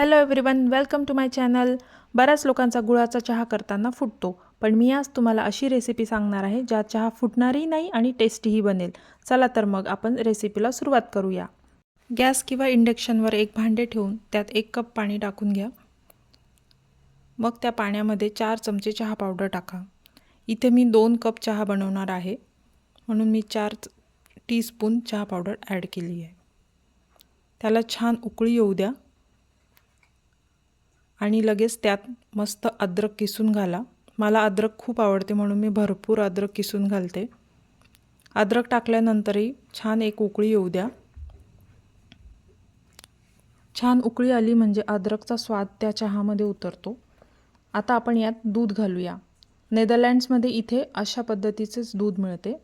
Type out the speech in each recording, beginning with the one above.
Hello everyone welcome to my channel बऱ्याच लोकांचा गुळाचा चहा करताना फुटतो. पण मी आज तुम्हाला अशी रेसिपी सांगणार आहे ज्यात चहा फुटणारही नाही आणि टेस्टीही बनेल. चला तर मग आपण रेसिपीला सुरुवात करूया. गॅस किंवा इंडक्शनवर एक भांडे ठेवून त्यात एक कप पाणी टाकून घ्या. मग त्या पाण्यामध्ये चार चमचे चहा पावडर टाका. इथे मी दोन कप चहा बनवणार आहे. म्हणून मी चार टीस्पून चहा पावडर ॲड केली आहे. त्याला छान उकळी येऊ द्या. आणि लगेच त्यात मस्त अद्रक किसून घाला. मला अद्रक खूप आवडते म्हणून मी भरपूर अद्रक किसून घालते. अद्रक टाकल्यानंतरही छान एक उकळी येऊ द्या. छान उकळी आली म्हणजे अद्रकचा स्वाद त्या चहामध्ये उतरतो. आता आपण यात दूध घालूया. नेदरलँड्समध्ये इथे अशा पद्धतीचेच दूध मिळते.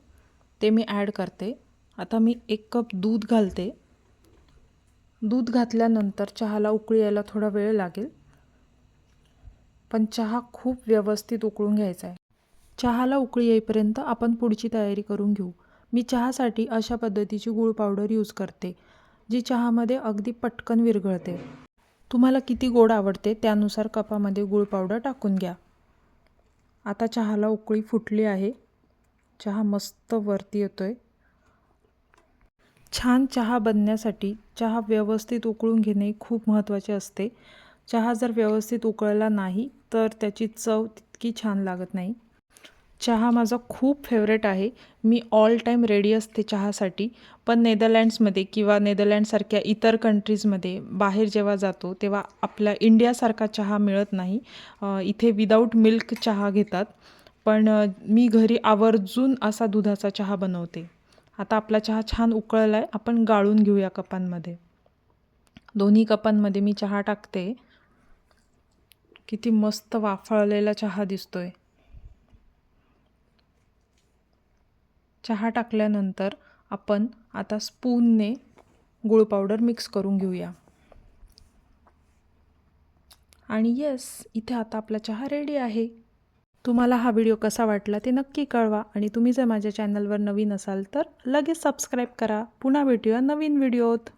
ते मी ॲड करते. आता मी एक कप दूध घालते. दूध घातल्यानंतर चहाला उकळी यायला थोडा वेळ लागेल. पण चहा खूप व्यवस्थित उकळून घ्यायचा आहे चहाला उकळी येईपर्यंत आपण पुढची तयारी करून घेऊ. मी चहासाठी अशा पद्धतीची गूळ पावडर यूज करते जी चहामध्ये अगदी पटकन विरघळते. तुम्हाला किती गोड आवडते त्यानुसार कपामध्ये गूळ पावडर टाकून घ्या. आता चहाला उकळी फुटली आहे. चहा मस्त वरती येतो आहे छान चहा बनण्यासाठी चहा व्यवस्थित उकळून घेणे खूप महत्त्वाचे असते. चहा जर व्यवस्थित उकळला नाही तर त्याची चव तितकी छान लागत नाही. चहा माझा खूप फेवरेट आहे. मी ऑल टाईम रेडी असते चहासाठी. पण नेदरलँड्समध्ये किंवा नेदरलँडसारख्या इतर कंट्रीजमध्ये बाहेर जेव्हा जातो तेव्हा आपल्या इंडियासारखा चहा मिळत नाही. इथे विदाऊट मिल्क चहा घेतात. पण मी घरी आवर्जून असा दुधाचा चहा बनवते. आता आपला चहा छान उकळला आहे आपण गाळून घेऊया कपांमध्ये. दोन्ही कपांमध्ये मी चहा टाकते. किती मस्त वाफळलेला चहा दिसतोय. चहा टाकल्यानंतर आपण आता स्पूनने गुळ पावडर मिक्स करून घेऊया. आणि येस इथे आता आपला चहा रेडी आहे. तुम्हाला हा व्हिडिओ कसा वाटला ते नक्की कळवा आणि तुम्ही जर माझ्या चॅनलवर नवीन असाल तर लगेच सबस्क्राईब करा. पुन्हा भेटूया नवीन व्हिडिओत